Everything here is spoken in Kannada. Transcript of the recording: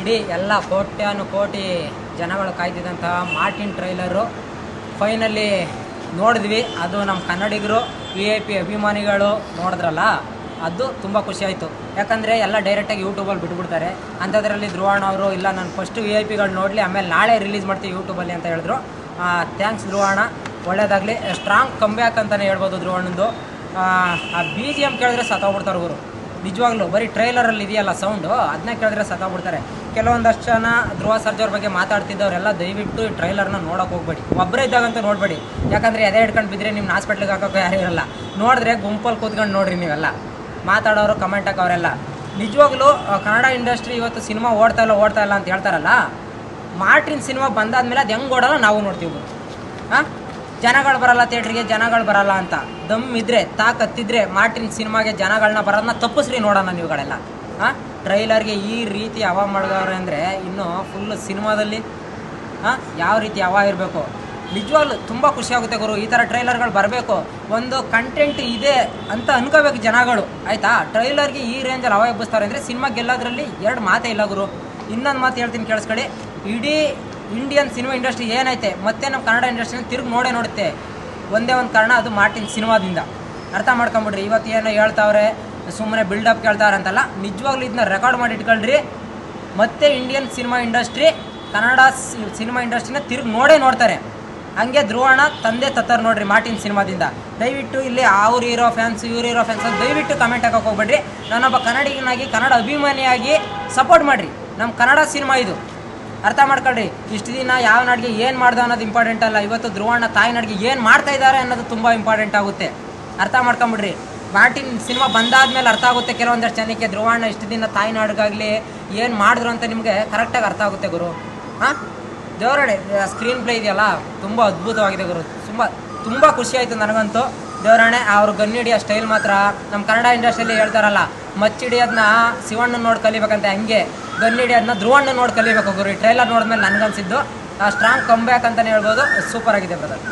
ಇಡೀ ಎಲ್ಲ ಕೋಟ್ಯಾನು ಕೋಟಿ ಜನಗಳು ಕಾಯ್ತಿದ್ದಂತಹ ಮಾರ್ಟಿನ್ ಟ್ರೈಲರು. ಫೈನಲಿ ನೋಡಿದ್ವಿ. ಅದು ನಮ್ಮ ಕನ್ನಡಿಗರು ವಿ ಐ ಪಿ ಅಭಿಮಾನಿಗಳು ನೋಡಿದ್ರಲ್ಲ ಅದು ತುಂಬ ಖುಷಿಯಾಯಿತು ಯಾಕಂದರೆ ಎಲ್ಲ ಡೈರೆಕ್ಟಾಗಿ ಯೂಟ್ಯೂಬಲ್ಲಿ ಬಿಟ್ಬಿಡ್ತಾರೆ. ಅಂಥದ್ರಲ್ಲಿ ಧ್ರುವಣ್ಣ ಅವರು ಇಲ್ಲ ನಾನು ಫಸ್ಟು ವಿ ಐ ಪಿಗಳು ನೋಡಲಿ ಆಮೇಲೆ ನಾಳೆ ರಿಲೀಸ್ ಮಾಡ್ತೀವಿ ಯೂಟ್ಯೂಬಲ್ಲಿ ಅಂತ ಹೇಳಿದ್ರು. ಥ್ಯಾಂಕ್ಸ್ ಧ್ರುವಣ್ಣ. ಒಳ್ಳೇದಾಗಲಿ. ಸ್ಟ್ರಾಂಗ್ ಕಂಬ್ಯಾಕ್ ಅಂತಲೇ ಹೇಳ್ಬೋದು ಧ್ರುವಣ್ಣಂದು. ಆ, ಬಿ ಜಿ ಎಂ ಕೇಳಿದ್ರೆ ಸತ್ತೋಗ್ಬಿಡ್ತಾರೆ ಅವರು ನಿಜವಾಗ್ಲೂ ಬರೀ ಟ್ರೈಲರಲ್ಲಿ ಇದೆಯಲ್ಲ ಸೌಂಡು ಅದನ್ನ ಕೇಳಿದ್ರೆ ಸತ್ತಾಗ್ಬಿಡ್ತಾರೆ. ಕೆಲವೊಂದಷ್ಟು ಜನ ಧ್ರುವ ಸರ್ಜರ್ ಬಗ್ಗೆ ಮಾತಾಡ್ತಿದ್ದವರೆಲ್ಲ ದಯವಿಟ್ಟು ಈ ಟ್ರೈಲರ್ನ ನೋಡೋಕೆ ಹೋಗ್ಬೇಡಿ. ಒಬ್ಬರೇ ಇದ್ದಾಗಂತೂ ನೋಡಬೇಡಿ. ಯಾಕಂದರೆ ಎದೆ ಹಿಡ್ಕೊಂಡು ಬಿದ್ದರೆ ನಿಮ್ಮ ಹಾಸ್ಪಿಟ್ಲಿಗೆ ಹಾಕೋಕೆ ಯಾರು ಇರಲ್ಲ. ನೋಡಿದ್ರೆ ಗುಂಪಲ್ಲಿ ಕೂತ್ಕೊಂಡು ನೋಡ್ರಿ ನೀವೆಲ್ಲ. ಮಾತಾಡೋರು ಕಮೆಂಟ್ ಹಾಕೋರೆಲ್ಲ. ನಿಜವಾಗ್ಲೂ ಕನ್ನಡ ಇಂಡಸ್ಟ್ರಿ ಇವತ್ತು ಸಿನಿಮಾ ಓಡ್ತಾ ಇಲ್ಲ ಓಡ್ತಾ ಇಲ್ಲ ಅಂತ ಹೇಳ್ತಾರಲ್ಲ? ಮಾರ್ಟಿನ್ ಸಿನಿಮಾ ಬಂದಾದ್ಮೇಲೆ ಅದು ಹೆಂಗೆ ಓಡಲ್ಲ ನಾವು ನೋಡ್ತೀವಿ. ಹಾಂ ಜನಗಳು ಬರಲ್ಲ ಥಿಯೇಟ್ರಿಗೆ, ಜನಗಳು ಬರಲ್ಲ ಅಂತ. ದಮ್ ಇದ್ರೆ ತಾಕತ್ತಿದ್ರೆ ಮಾರ್ಟಿನ್ ಸಿನಿಮಾಗೆ ಜನಗಳನ್ನ ಬರೋದನ್ನ ತಪ್ಪಿಸ್ರಿ ನೋಡೋಣ ನೀವುಗಳೆಲ್ಲ. ಹಾಂ ಟ್ರೈಲರ್ಗೆ ಈ ರೀತಿ ಹವಾ ಮಾಡಿದವ್ರೆ ಅಂದರೆ ಇನ್ನು ಫುಲ್ ಸಿನಿಮಾದಲ್ಲಿ ಹಾಂ ಯಾವ ರೀತಿ ಹವಾ ಇರಬೇಕು? ವಿಜುವಲ್ ತುಂಬ ಖುಷಿಯಾಗುತ್ತೆ ಗುರು, ಈ ಥರ ಟ್ರೈಲರ್ಗಳು ಬರಬೇಕು. ಒಂದು ಕಂಟೆಂಟ್ ಇದೆ ಅಂತ ಅನ್ಕೋಬೇಕು ಜನಗಳು, ಆಯಿತಾ? ಟ್ರೈಲರ್ಗೆ ಈ ರೇಂಜಲ್ಲಿ ಹವಾ ಎಬ್ಬಿಸ್ತಾರೆ ಅಂದರೆ ಸಿನಿಮಾ ಗೆಲ್ಲೋದ್ರಲ್ಲಿ ಎರಡು ಮಾತೇ ಇಲ್ಲ ಗುರು. ಇನ್ನೊಂದು ಮಾತು ಹೇಳ್ತೀನಿ ಕೇಳಿಸ್ಕೊಳ್ಳಿ. ಇಡೀ ಇಂಡಿಯನ್ ಸಿನಿಮಾ ಇಂಡಸ್ಟ್ರಿ ಏನೈತೆ, ಮತ್ತೆ ನಮ್ಮ ಕನ್ನಡ ಇಂಡಸ್ಟ್ರಿನ ತಿರುಗಿ ನೋಡೇ ನೋಡುತ್ತೆ. ಒಂದೇ ಒಂದು ಕಾರಣ, ಅದು ಮಾರ್ಟಿನ್ ಸಿನಿಮಾದಿಂದ ಅರ್ಥ ಮಾಡ್ಕೊಂಬಿಡ್ರಿ, ಇವತ್ತು ಏನೋ ಹೇಳ್ತಾವ್ರೆ ಸುಮ್ಮನೆ ಬಿಲ್ಡಪ್ ಕೇಳ್ತಾವ್ರೆ ಅಂತಲ್ಲ, ನಿಜವಾಗ್ಲೂ ಇದನ್ನ ರೆಕಾರ್ಡ್ ಮಾಡಿ ಇಟ್ಕೊಳ್ರಿ. ಮತ್ತೆ Indian cinema industry Kannada cinema ಇಂಡಸ್ಟ್ರಿನ ತಿರುಗಿ ನೋಡೇ ನೋಡ್ತಾರೆ. ಹಂಗೆ ಧ್ರುವಣ ತಂದೆ ತತ್ತಾರೆ ನೋಡ್ರಿ ಮಾರ್ಟಿನ್ ಸಿನಿಮಾದಿಂದ ದಯವಿಟ್ಟು ಇಲ್ಲಿ ಅವ್ರು ಇರೋ ಫ್ಯಾನ್ಸ್ ಇವ್ರು ಇರೋ ಫ್ಯಾನ್ಸ್ ದಯವಿಟ್ಟು ಕಮೆಂಟ್ ಹಾಕಕ್ಕೆ ಹೋಗ್ಬೇಡ್ರಿ. ನಾನೊಬ್ಬ ಕನ್ನಡಿಗನಾಗಿ, ಕನ್ನಡ ಅಭಿಮಾನಿಯಾಗಿ ಸಪೋರ್ಟ್ ಮಾಡಿರಿ. ನಮ್ಮ ಕನ್ನಡ ಸಿನಿಮಾ ಇದು. ಅರ್ಥ ಮಾಡ್ಕೊಳ್ರಿ. ಇಷ್ಟು ದಿನ ಯಾವ ನಾಡಿಗೆ ಏನು ಮಾಡ್ದ ಅನ್ನೋದು ಇಂಪಾರ್ಟೆಂಟ್ ಅಲ್ಲ. ಇವತ್ತು ಧ್ರುವಣ್ಣ ತಾಯಿ ನಾಡಿಗೆ ಏನು ಮಾಡ್ತಾ ಇದ್ದಾರೆ ಅನ್ನೋದು ತುಂಬ ಇಂಪಾರ್ಟೆಂಟ್ ಆಗುತ್ತೆ. ಅರ್ಥ ಮಾಡ್ಕೊಂಬಿಡ್ರಿ. ಮಾರ್ಟಿನ್ ಸಿನಿಮಾ ಬಂದಾದ್ಮೇಲೆ ಅರ್ಥ ಆಗುತ್ತೆ ಕೆಲವೊಂದಷ್ಟು ಜನಕ್ಕೆ ಧ್ರುವಣ್ಣ ಇಷ್ಟು ದಿನ ತಾಯಿ ನಾಡಿಗಾಗಲಿ ಏನು ಮಾಡಿದ್ರು ಅಂತ ನಿಮಗೆ ಕರೆಕ್ಟಾಗಿ ಅರ್ಥ ಆಗುತ್ತೆ ಗುರು. ಹಾಂ? ದೇವರಡೆ ಸ್ಕ್ರೀನ್ ಪ್ಲೇ ಇದೆಯಲ್ಲ? ತುಂಬ ಅದ್ಭುತವಾಗಿದೆ ಗುರು. ತುಂಬ ತುಂಬ ಖುಷಿ ಆಯಿತು ನನಗಂತೂ. ದೇವರಾಣೆ ಅವ್ರ ಗನ್ನಿಡಿಯ ಸ್ಟೈಲ್ ಮಾತ್ರ. ನಮ್ಮ ಕನ್ನಡ ಇಂಡಸ್ಟ್ರಿಯಲ್ಲಿ ಹೇಳ್ತಾರಲ್ಲ ಮಚ್ಚಿಡಿಯೋದನ್ನ ಶಿವಣ್ಣ ನೋಡಿ ಕಲಿಬೇಕಂತ ಹಂಗೆ ಅದನ್ನ ಧ್ರುವಣ್ಣ ನೋಡಿ ಕಲಿಬೇಕು ಗುರು. ಈ ಟ್ರೈಲರ್ ನೋಡಿದ್ಮೇಲೆ ನನಗನ್ಸಿದ್ದು ಸ್ಟ್ರಾಂಗ್ ಕಂಬ್ಯಾಕ್ ಅಂತಲೇ ಹೇಳ್ಬೋದು. ಸೂಪರ್ ಆಗಿದೆ ಬ್ರದರ್